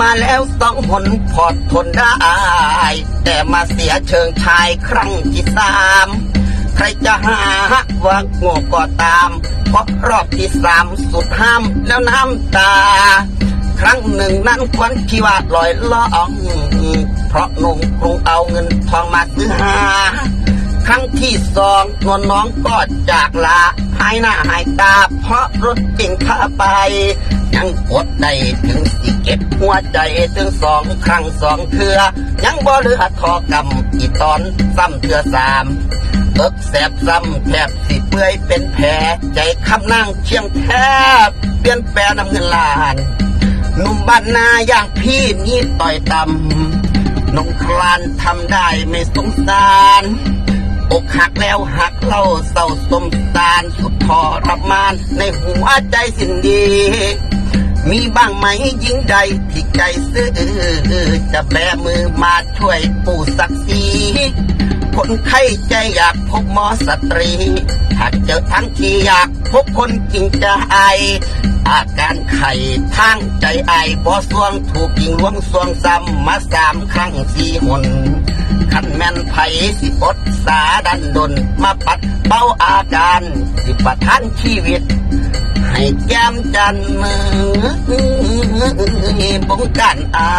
มาแล้วสองหนพอดทนได้ แต่มาเสียเชิงชายครั้งที่สาม ใครจะหาว่าโง่ก็ตาม เพราะรอบที่สามสุดห้ามแล้วน้ำตา ครั้งหนึ่งนั้นควันที่ว่าลอยล่อง เพราะหนุ่มกรุงเอาเงินทองมาซื้อหา ครั้งที่สองนวลน้องก็จากลาหายหน้าหายตา เพราะรถเก่งพาไป ยังกดได้ถึงสิเก็บหัวใจถึงสองครั้งสองเทือ ยังบ่เหลือทอกำอีตอนซ้ำเทือสามเอิกแสบซ้ำแทบสิเปื่อยเป็นแผลใจคำนั่งเชียงแทบเปลี่ยนแปลน้ำเงินลานหนุ่มบ้านนาอย่างพี่นี่ต่อยต่ำนงคลานทำได้ไม่สงสาร อกหักแล้วหักเล่าเศร้าสมสารสุดทรมาน ในหัวใจสิ้นดี มีบ้างไหมหญิงใดที่ใจซื่อจะแบมือมาช่วยปู่ศักดิ์ศรีคนไข้ใจอยากพบหมอสตรีถ้าเจอทั้งทีอยากพบคนจริงใจอาการไข่ทางใจไอบ่สวงถูกยิงล้วงสวงซ้ำมาสามครั้งสี่หน ขันแม่นไผสิอดสาดันดน มาปัดเป้าอาการ สิประทานชีวิต ให้แก้มจันมือบงกันอา